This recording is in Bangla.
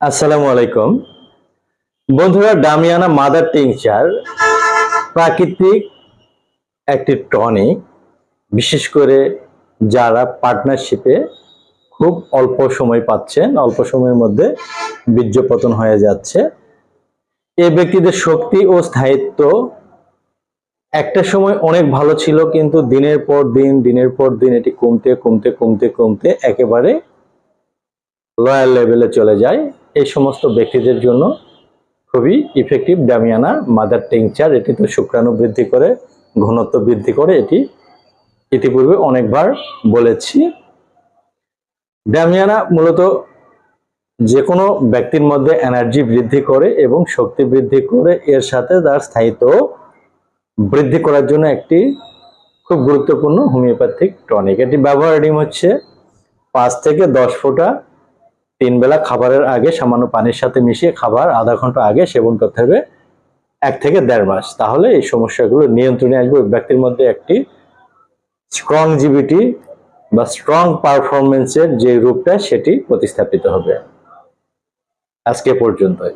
আসসালামু আলাইকুম। বন্ধুরা ডামিয়ানা মাদার টিংচার প্রাকৃতিক একটি টনিক বিশেষ করে যারা পার্টনারশিপে খুব অল্প সময় পাচ্ছেন, অল্প সময়ের মধ্যে বীর্যপতন হয়ে যাচ্ছে। এ ব্যক্তিদের শক্তি ও স্থায়িত্ব একটা সময় অনেক ভালো ছিল, কিন্তু দিনের পর দিন, দিনের পর দিন এটি কমতে কমতে কমতে কমতে একেবারে লয়ার লেভেলে চলে যায়। এই সমস্ত ব্যক্তিদের জন্য খুবই ইফেক্টিভ ডামিয়ানা মাদার টিংচার এটি তো শুক্রাণু বৃদ্ধি করে, ঘনত্ব বৃদ্ধি করে, এটি ইতিপূর্বে অনেকবার বলেছি। ডামিয়ানা মূলত যে কোনো ব্যক্তির মধ্যে এনার্জি বৃদ্ধি করে এবং শক্তি বৃদ্ধি করে, এর সাথে তার স্থায়িত্ব বৃদ্ধি করার জন্য একটি খুব গুরুত্বপূর্ণ হোমিওপ্যাথিক টনিক এটি ব্যবহার ডিম হচ্ছে পাঁচ থেকে দশ ফোঁটা তিন বেলা খাবারের আগে সামান্য পানির সাথে মিশিয়ে খাবার আধা ঘণ্টা আগে সেবন করতে হবে এক থেকে দেড় মাস। তাহলে এই সমস্যাগুলো নিয়ন্ত্রণে আসবে। ব্যক্তির মধ্যে একটি স্ট্রং জিবিটি বা স্ট্রং পারফরমেন্সের যে রূপটা, সেটি প্রতিস্থাপিত হবে। আজকে পর্যন্তই।